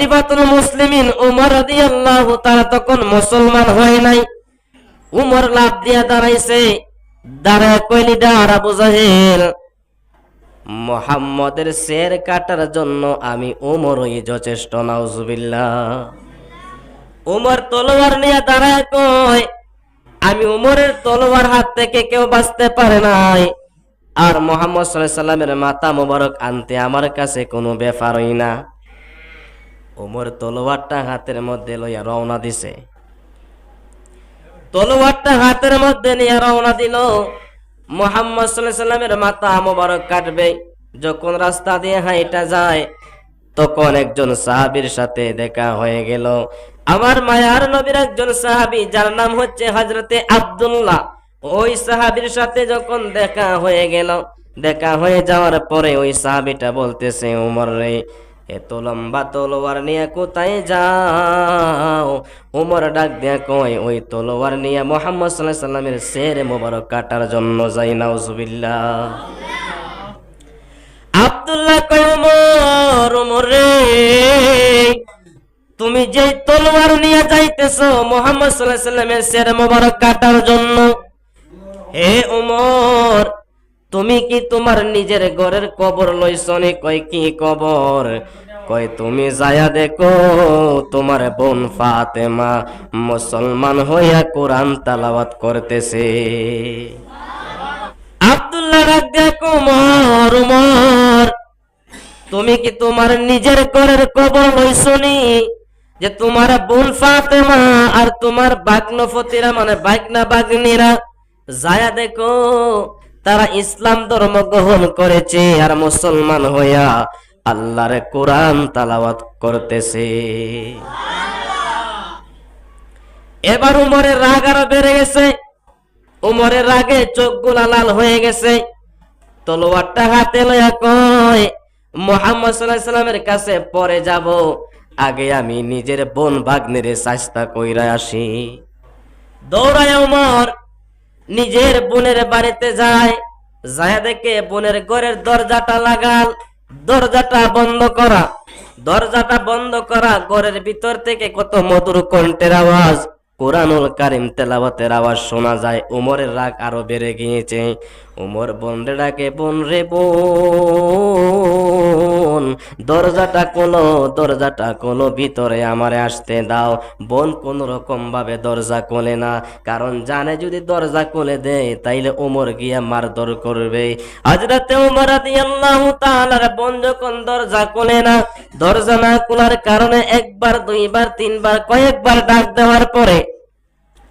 খলিফাতুল মুসলিমিন উমর তখন মুসলমান হয় নাই। উমর লাভ দিয়া দাঁড়াইছে। কইলি, দাঁড়া বুঝাহেল মোহাম্মদের শের কাটার জন্য আমি যথেষ্ট, নাউজুবিল্লাহ। উমর তলোয়ার নিয়ে দাঁড়ায় কয়, আমি উমরের তলোয়ার হাত থেকে কেউ বাঁচতে পারে নাই। আর মোহাম্মদ সাল্লামের মাথা মোবারক আনতে আমার কাছে কোনো ব্যাপারই না। উমর তলোয়ারটা হাতের মধ্যে লইয়া রওনা দিছে। তলোয়ারটা হাতের মধ্যে নিয়ে রওনা দিল। মোহাম্মদ সাল্লাহ সাল্লামের মাথা মোবারক কাটবে। যখন রাস্তা দিয়ে হাইটা যায়, তখন একজন সাহাবীর সাথে দেখা হয়ে গেল। আমার মায়ার নবীর একজন সাহাবী, যার নাম হচ্ছে হজরতে আব্দুল্লাহ। ওই সাহাবীর সাথে যখন দেখা হয়ে গেল, দেখা হয়ে যাওয়ার পরে ওই সাহাবীটা বলতেছে উমর রে এত লম্বা তলোয়ার নিয়ে কোথায় যাও? উমর ডাক দিয়া কয়, ওই তলোয়ার নিয়ে মোহাম্মদ সাল্লাহ সাল্লামের শের মোবারক কাটার জন্য যাই, নাউজুবিল্লাহ। আব্দুল্লাহ কয়, উমর তুমি যে তলোয়ার নিয়ে যাইতেছ মোহাম্মদ সাল্লাহ সাল্লামের শের মোবারক কাটার জন্য, হে উমর তুমি কি তোমার নিজের ঘরের কবর লইছনি কয় কি কবর? কয় তুমি যায়া দেখো, তোমার বোন ফাতেমা মুসলমান হইয়া কোরআন তালাওয়াত করতেছে। দেখো তুমি কি তোমার নিজের ঘরের কবর লইছনি যে তোমার বোন ফাতেমা আর তোমার বাগ্নফতিরা মানে বাগনা বাগনিরা, যায়া দেখো তারা ইসলাম ধর্ম গ্রহণ করেছে আর মুসলমান হইয়া আল্লাহর কোরআন তালাওয়াত করতেছে। এবার উমরের রাগ আরও বেড়ে গেছে। উমরের রাগে চোখগুলা লাল হয়ে গেছে। তলোয়ারটা হাতে লইয়া কয়, মোহাম্মদ সাল্লামের কাছে পরে যাব। আগে আমি নিজের বোন ভাগ্নের চাস্তা কইরা আসি। দৌড়ায় উমর নিজের বোনের বাড়িতে যায় যায় দেখে বোনের ঘরের দরজাটা লাগাল, দরজাটা বন্ধ করা। দরজাটা বন্ধ করা, ঘরের ভিতর থেকে কত মধুর কণ্ঠের আওয়াজ। কোরআনুল কারিম তেলাওয়াতের আওয়াজ শোনা যায়, উমরের রাগ আরও বেড়ে গিয়েছে। উমর, বোন ডাকে, বোন রে বোন দরজাটা কোলো দরজাটা কোলো ভিতরে আমারে আসতে দাও। বোন কোন রকম ভাবে দরজা কোলে না, কারণ জানে যদি দরজা কোলে দেয়, তাইলে উমর গিয়া মারধর করবে। হজরতে উমর রাদিয়াল্লাহু তাআলার বোন যখন দরজা কোলে না, দরজা না খোলার কারণে একবার, দুইবার, তিনবার, কয়েকবার ডাক দেওয়ার পরে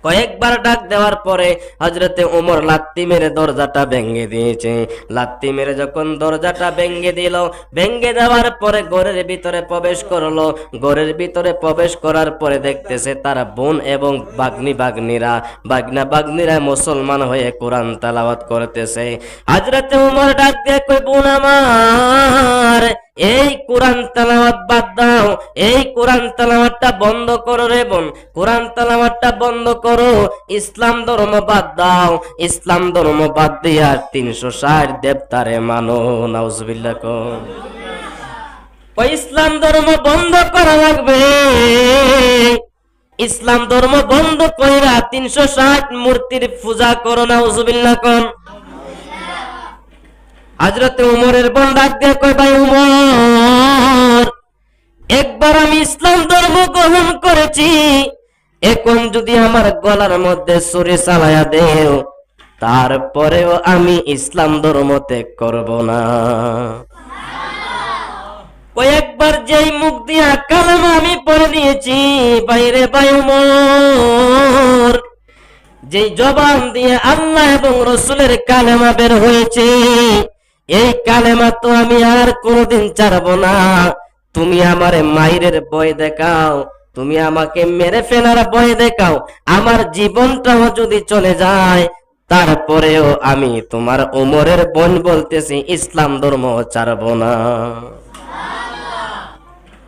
কয়েকবার ডাক দেওয়ার পরে হজরতে উমর লাত্তি মেরে দরজাটা ভেঙে দিয়েছে। লাত্তি মেরে যখন দরজাটা ভেঙে দিল, ভেঙে দেওয়ার পরে ঘরের ভিতরে প্রবেশ করল। ঘরের ভিতরে প্রবেশ করার পরে দেখতেছে তারা বোন এবং বাগ্নি বাগ্নিরা বাগনা বাগ্নিরা মুসলমান হয়ে কোরআন তালাওয়াত করতেছে। হজরতে ওমর ডাক দিয়ে বোন আমার এই কোরআন তালাওয়াত বাদ দাও, এই কোরআন তালাওয়াতটা বন্ধ করো রে বোন। কোরআন তালাওয়াতটা বন্ধ করো, ইসলাম ধর্ম বাদ দাও, ইসলাম ধর্ম বাদ দিয়ে আর তিনশো ষাট দেবতারে মানো নাউজবিল্লা কম ইসলাম ধর্ম বন্ধ করা লাগবে। ইসলাম ধর্ম বন্ধ কইরা তিনশো ষাট মূর্তির পূজা করো নাউজবিল্লা কম হজরতে উমরের বোন ডাক দিয়ে কয়, ভাই উমর, একবার আমি ইসলাম ধর্ম গ্রহণ করেছি। এখন যদি আমার গলার মধ্যে সুরে চালায়া দেও, তারপরেও আমি ইসলাম ধর্ম ত্যাগ করব না। কয়েকবার যেই মুখ দিয়া কালাম আমি পড়ে দিয়েছি বাইরে বাই উমর যে জবান দিয়ে আল্লাহ এবং রসুলের কালেমা বের হয়েছে এই কালেমা তো আমি আর কোনোদিন ছাড়ব না। তুমি আমারে মায়ের বয় দেখাও, তুমি আমাকে মেরে ফেলার ভয় দেখাও। আমার জীবনটাও যদি চলে যায়, তারপরেও আমি তোমার ওমরের বোন বলতেছি, ইসলাম ধর্ম ছাড়ব না।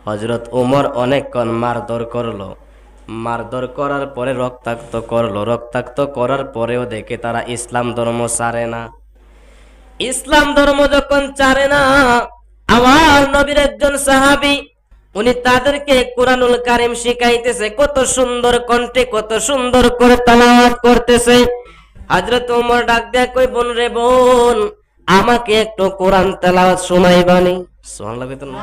হজরত ওমর অনেকক্ষণ মারধর করল। মারধর করার পরে রক্তাক্ত করল। রক্তাক্ত করার পরেও দেখে তারা ইসলাম ধর্ম ছাড়ে না। ইসলাম ধর্ম যখন চারে না, আমার নবীর একজন সাহাবি, উনি তাদেরকে কোরআনুল কারিম শিখাইতেছে, কত সুন্দর কণ্ঠে, কত সুন্দর করে তালাওয়াত করতেছে। হযরত ওমর ডাক দেয়া কই বোন রে বোন, আমাকে একটু কোরআন তেলাওয়াত শোনাইবানি সুবহানাল্লাহ কইতেন না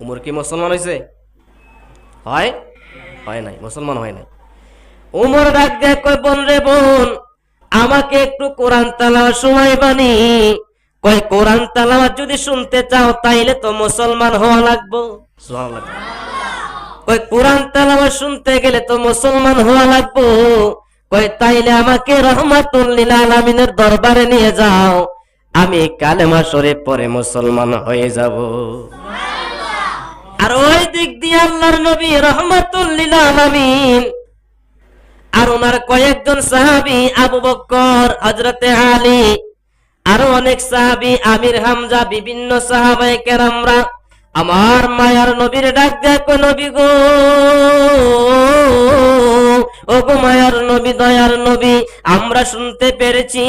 উমর কি মুসলমান হইছে? হয়। হয় নাই। মুসলমান হয় নাই। উমর ডাক দেয়া কই বোন রে বোন আমাকে একটু কোরআন তালাওয়ার সময় বানি। কই কোরআন তালাওয়াত যদি শুনতে চাও তাইলে তো মুসলমান হওয়া লাগবো। কই কোরআন তেলাওয়াত শুনতে গেলে তো মুসলমান হওয়া লাগবো। কয় তাইলে আমাকে রহমাতুল লিল আলামিনের দরবারে নিয়ে যাও। আমি কালেমা শরীফ পরে মুসলমান হয়ে যাব। আর ওই দিক দিয়ে আল্লাহর নবী রহমাতুল লিল আলামিন আর ওনার কয়েকজন সাহাবি আবু বক্কর হজরতে আলী, আরও অনেক সাহাবি, আমির হামজা, বিভিন্ন সাহাবাই কেরামরা আমার মায়ার নবীর ডাক দেখো নবী গো। ও গো মায়ার নবী, দয়ার নবী, আমরা শুনতে পেরেছি।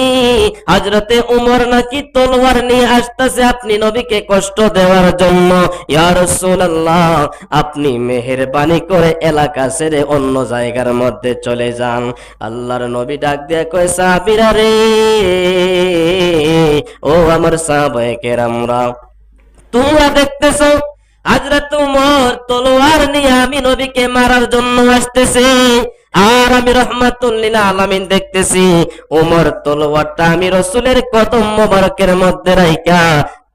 হজরতে উমর নাকি তলোয়ার নিয়ে আসতেছে আপনি নবীকে কষ্ট দেওয়ার জন্য। ইয়া রাসূলুল্লাহ, আপনি মেহেরবানি করে এলাকা ছেড়ে অন্য জায়গার মধ্যে চলে যান। আল্লাহর নবী ডাক দিয়ে কয়, সাহাবীরা রে, ও আমার সাহাবায়ে কেরামরা, তোমরা দেখতেছ, হযরত উমর তলোয়ার নিয়ে আমি নবীকে মারার জন্য আসতেছে। আর আমি রহমাতুল্লিল আলামিন দেখতেছি, উমর তলোয়ারটা আমি রসুলের কদম মোবারকের মধ্যে রাইকা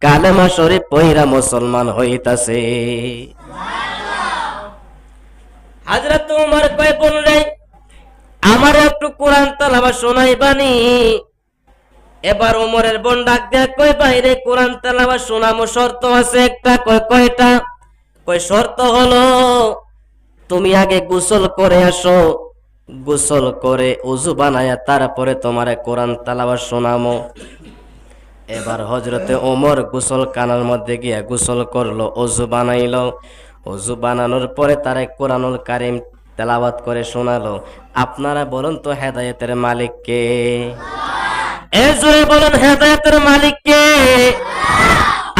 কালেমা শরীফ পইরা মুসলমান হইতাছে। আমার একটু শোনাইবানি এবার বোন ডাক কই বাইরে কোরআন শোনামো, শর্ত আছে একটা। কয়, কয়টা? কয়, শর্ত হলো, তুমি আগে গোসল করে আসো গোসল করে উজু বানায়া তারপরে তোমারে কোরআন তেলাওয়া শোনামো। এবার হজরতে ওমর গোসল কানার মধ্যে গিয়া গোসল করল অজু বানাইলো। অজু বানানোর পরে তারে কোরআনুল কারিম তেলাওয়াত করে শোনালো। আপনারা বলুন তো হেদায়তের মালিক কে? এ জোরে বলুন, হেদায়তের মালিক কে?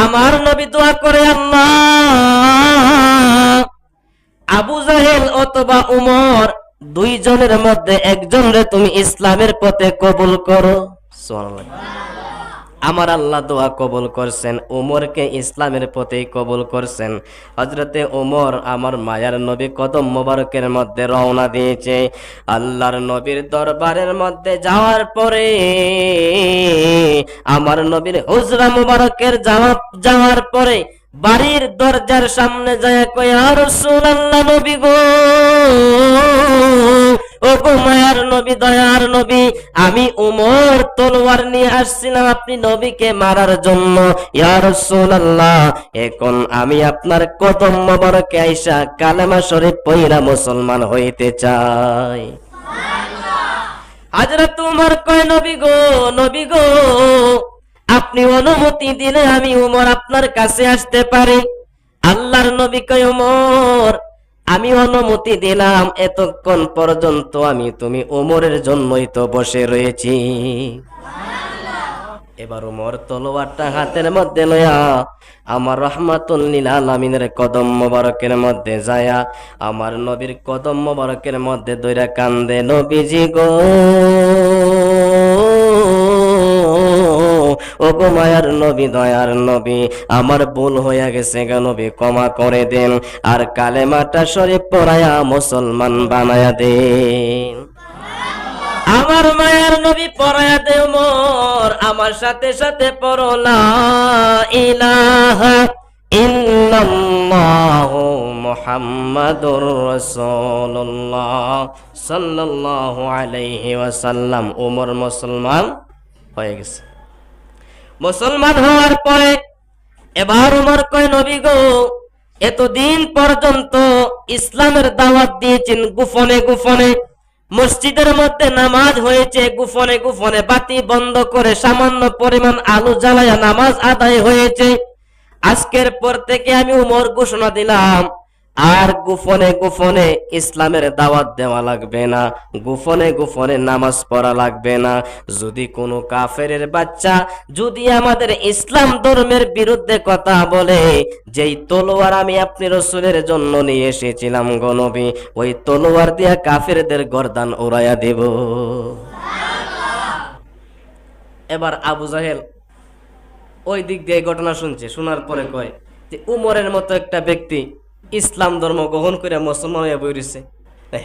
আমার নবী দোয়া করে আল্লাহ। আবু জাহেল অথবা উমর দুইজনের মধ্যে একজন রে তুমি ইসলামের পথে কবুল করো। আমার আল্লাহ দোয়া কবুল করছেন ওমরকে ইসলামের পথেই কবুল করছেন। হজরতে ওমর আমার মায়ার নবী কদম মোবারকের মধ্যে রওনা দিয়েছে। আল্লাহর নবীর দরবারের মধ্যে যাওয়ার পরে আমার নবীর হুজরা মোবারকের যাওয়া যাওয়ার পরে বাড়ির দরজার সামনে যায় কয় আর নবী গো। মায়ার নবী দয়ার নবী আমি উমর তলোয়ার নিয়ে আসছিলাম আপনি নবীকে মারার জন্য। এখন আমি আপনার কদম মোবারকে আইসা কালেমা শরীফ পইরা মুসলমান হইতে চাই। হাজরত তোমার কয় নবী গো নবী গো আপনি অনুমতি দিলে আমি উমর আপনার কাছে আসতে পারি। আল্লাহর নবী কয়, উমর, আমি অনুমতি দিলাম, এতক্ষণ পর্যন্ত আমি তুমি উমরের জন্যই তো বসে রয়েছি। এবার উমর তলোয়ারটা হাতের মধ্যে লয়া, আমার রহমাতুল্লিল আলামিনের কদম মোবারকের মধ্যে যায়া, আমার নবীর কদম মোবারকের মধ্যে দৈরা কান্দে, নবীজি গো ও গো মায়ার নবী, দয়ার নবী, আমার ভুল হইয়া গেছে গা নবী, ক্ষমা করে দেন। আর কালেমাটা শরীফ পড়ায়া মুসলমান বানায়া দেন। আমার মায়ের নবী পড়ায়া দেও মোর, আমার সাথে সাথে পড়ো, লা ইলাহা ইল্লাল্লাহু মুহাম্মাদুর রাসূলুল্লাহ সাল্লাল্লাহু আলাইহি ওয়াসাল্লাম। ওমর মুসলমান হয়ে গেছে। মুসলমান হওয়ার পরে এবার উমর কয়, নবী গো, এতদিন পর্যন্ত ইসলামের দাওয়াত দিয়েছেন গুফনে গুফনে, মসজিদের মধ্যে নামাজ হয়েছে গুফনে গুফনে, বাতি বন্ধ করে সামান্য পরিমাণ আলু জ্বালায়া নামাজ আদায় হয়েছে। আজকের পর থেকে আমি উমর ঘোষণা দিলাম আর গোপনে গোপনে ইসলামের দাওয়াত দেওয়া লাগবে না, গোপনে গোপনে নামাজ পড়া লাগবে না। যদি কোনো কাফেরের বাচ্চা যদি আমাদের ইসলাম ধর্মের বিরুদ্ধে কথা বলে, যেই তলোয়ার আমি আপনি রসুলের জন্য নিয়ে এসেছিলাম গনবী ওই তলোয়ার দিয়া কাফেরদের গরদান ওড়াইয়া দেব। এবার আবু জাহেল ওই দিক দিয়ে ঘটনা শুনছে, শোনার পরে কয় যে উমরের মতো একটা ব্যক্তি ইসলাম ধর্ম গ্রহণ করে মুসলমান হয়ে বইছে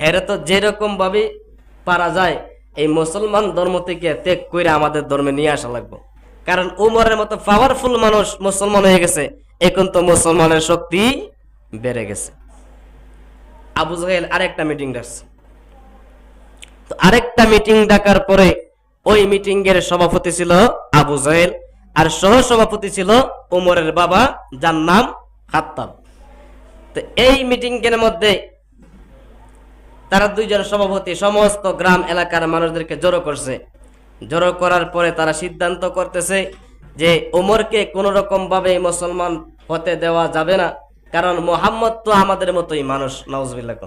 হেরে তো যেরকম ভাবে পারা যায়, এই মুসলমান ধর্ম থেকে ত্যাগ করে আমাদের ধর্মে নিয়ে আসা লাগবে। কারণ উমরের মতো পাওয়ারফুল মানুষ মুসলমান হয়ে গেছে, এখন তো মুসলমানের শক্তি বেড়ে গেছে। আবু জাহেল আরেকটা মিটিং ডাকছে। তো আরেকটা মিটিং ডাকার পরে ওই মিটিং এর সভাপতি ছিল আবু জাহেল, আর সহ সভাপতি ছিল ওমরের বাবা, যার নাম খাত্তাব। তো এই মিটিং এর মধ্যে তারা দুইজন সভাপতি, সমস্ত গ্রাম এলাকার মানুষদেরকে জড়ো করছে। জড়ো করার পরে তারা সিদ্ধান্ত করতেছে যে ওমরকে কোন রকম ভাবে মুসলমান হতে দেওয়া যাবে না। কারণ মোহাম্মদ তো আমাদের মতোই মানুষ নওয়াজবিল্লাহ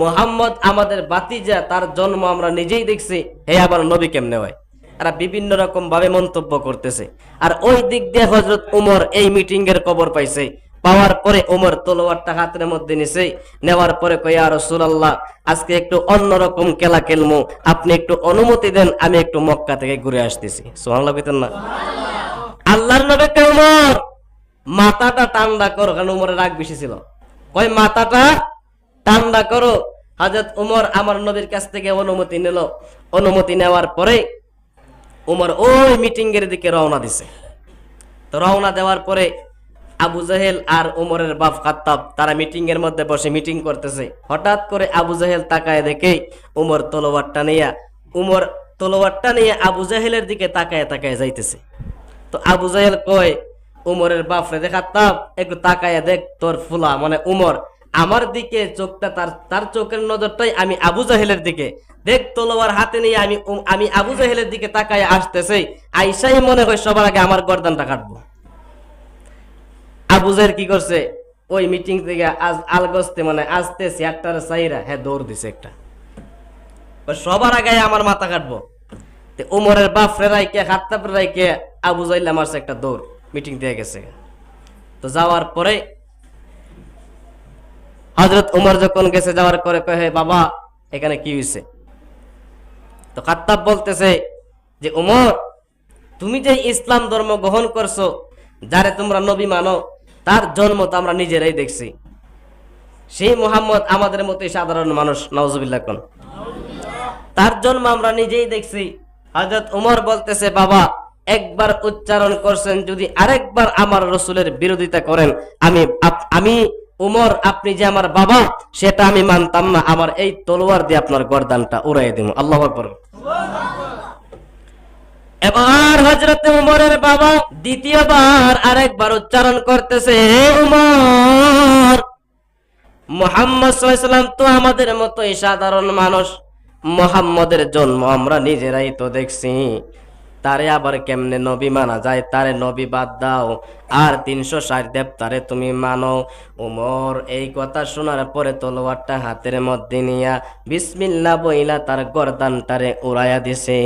মোহাম্মদ আমাদের বাতিজা তার জন্ম আমরা নিজেই দেখছি, হে আবার নবী কেমনে হয়? তারা বিভিন্ন রকম ভাবে মন্তব্য করতেছে। আর ওই দিক দিয়ে হজরত উমর এই মিটিং এর খবর পাইছে। পাওয়ার পরে উমর তলোয়ারটা হাতের মধ্যে নিছে, নেওয়ার পরে কয়া রসুলাল্লাহ, আজকে একটু অন্যরকম খেলা খেলমু। আপনি একটু অনুমতি দেন, আমি একটু মক্কা থেকে ঘুরে আসতেছি। সোহান কইতেন না। আল্লাহর নবী কে উমর মাথাটা ঠান্ডা করো। কারণ উমরের রাগ বেশি ছিল। কয়, মাথাটা ঠান্ডা করো। হাজরত উমর আমার নবীর কাছ থেকে অনুমতি নিল। অনুমতি নেওয়ার পরে উমর ওই মিটিং এর দিকে রওনা দিছে। তো রওনা দেওয়ার পরে আবু জাহেল আর উমরের বাপ খাত্তাব, তারা মিটিং এর মধ্যে বসে মিটিং করতেছে। হঠাৎ করে আবু জাহেল তাকায় দেখে উমর তলোয়ারটা নিয়া উমর তলোয়ারটা নিয়ে আবু জাহেলের দিকে তাকায় তাকায় যাইতেছে। তো আবু জাহেল কয় উমরের বাপ রে দেখাতাম একটু তাকায় দেখ তোর ফুলা মানে উমর আমার দিকে চোখটা তার তার চোখের নজরটাই আমি আবু জাহেলের দিকে। দেখ তলোয়ার হাতে নিয়ে আমি আমি আবু জাহেলের দিকে তাকায় আসতেছে, আইসাই মনে হয় সবার আগে আমার গর্দানটা কাটবো। আবু জাহেল কি করছে? ওই মিটিং থেকে আজ আলগস্তে মানে আসতে চেয়ারটার সাইরা হ্যাঁ দৌড় দিছে একটা। সবার আগে আমার মাথা কাটবো। তে উমরের বাপ ফেরাইকে হাত্তা ফেরাইকে আবু জাইল মারছে একটা দৌড় মিটিং দিয়ে গেছে। তো যাওয়ার পরে হজরত উমর যখন গেছে যাওয়ার পরে কয়ে বাবা, এখানে কি হয়েছে তো খাত্তাব বলতেছে যে, উমর, তুমি যে ইসলাম ধর্ম গ্রহণ করছ, যারে তোমরা নবী মানো তার জন্ম তো আমরা নিজেরাই দেখছি। সেই মোহাম্মদ আমাদের মতোই সাধারণ মানুষ নওয়াজবিল্লাহ কোন। তার জন্ম আমরা নিজেই দেখছি। হজরত উমর বলতেছে, বাবা, একবার উচ্চারণ করছেন, যদি আরেকবার আমার রসুলের বিরোধিতা করেন, আমি আমি উমর, আপনি যে আমার বাবা, সেটা আমি মানতাম না। আমার এই তলোয়ার দিয়ে আপনার গর্দানটা উড়াই দিব আল্লাহ আকবর। এবার হজরত উমরের বাবা দ্বিতীয়বার আরেকবার উচ্চারণ করতেছে, উমর। মোহাম্মদ তো আমাদের মতোই সাধারণ মানুষ। মোহাম্মদের জন্ম আমরা নিজেরাই তো দেখছি। তারে আবার কেমনে নবী মানা যায়? তারে নবী বাদ দাও। আর তিনশো ষাট দেব তারে তুমি মানো। উমর, এই কথা শোনার পরে তলোয়ারটা হাতের মধ্যে নিয়া বিসমিল্লা বইলা তার গরদানটারে উড়াইয়া দিছে।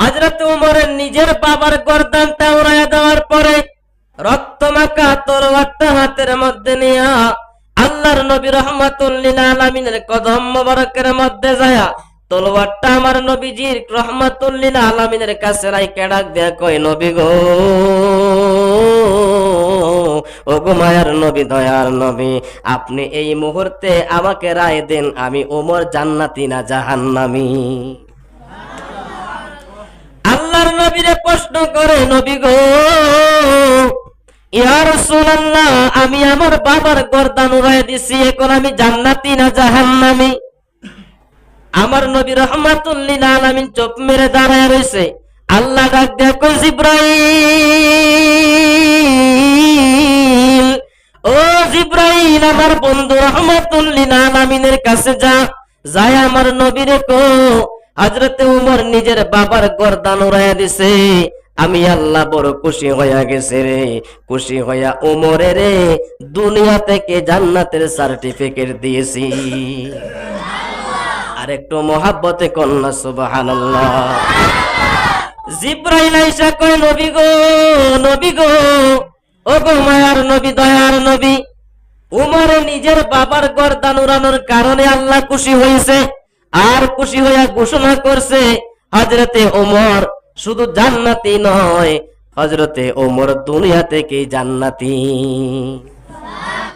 হাজরত উমরের নিজের বাবার গর্দানটা উড়াইয়া দেওয়ার পরে রক্তমাখা তলোয়ারটা হাতের মধ্যে নিয়া আল্লাহর নবী রহমাতুল্লিল আলামিনের কদম মোবারকের মধ্যে যায় তলোয়ারটা আমার নবীজির রহমাতুল্লিল আলামিনের কাছে রাইকে ডাক দেয়া কয়, নবী গো ও গো নবী, দয়ার নবী, আপনি এই মুহূর্তে আমাকে রায় দেন, আমি ওমর জান্নাতি না জাহান্নামী? আল্লাহর নবীরে প্রশ্ন করে, নবী গো, ইয়া রাসূলুল্লাহ, আমি আমার বাবার গর্দান উড়াই দিছি, এখন আমি জান্নাতি না জাহান্নামী? আমার নবী রহমাতুল লিল আলামিন চোখ মেরে দাঁড়ায় রইছে। আল্লাহ ডাক কই জিব্রাইল, ও জিব্রাইল, আমার বন্ধু রহমাতুল লিল আলামিনের কাছে যা, যায় আমার নবীরে কো। হজরতে উমর নিজের বাবার গর্দান উড়াইয়া দিছে। আমি আল্লাহ বড় খুশি হইয়া গেছে রে। খুশি হইয়া ওমরে রে দুনিয়া থেকে জান্নাতের সার্টিফিকেট দিয়েছি। আর একটু মহাব্বতে কন্যা, সুবহানাল্লাহ। জিব্রাইল আইসা কয়, নবী গো নবী গো, ও গো মায়ার নবী, দয়ার নবী, উমর নিজের বাবার গর্দান উড়ানোর কারণে আল্লাহ খুশি হয়েছে আর খুশি হইয়া ঘোষণা করছে হজরতে ওমর শুধু জান্নাতি নয় হজরতে ওমর দুনিয়া থেকে জান্নাতি।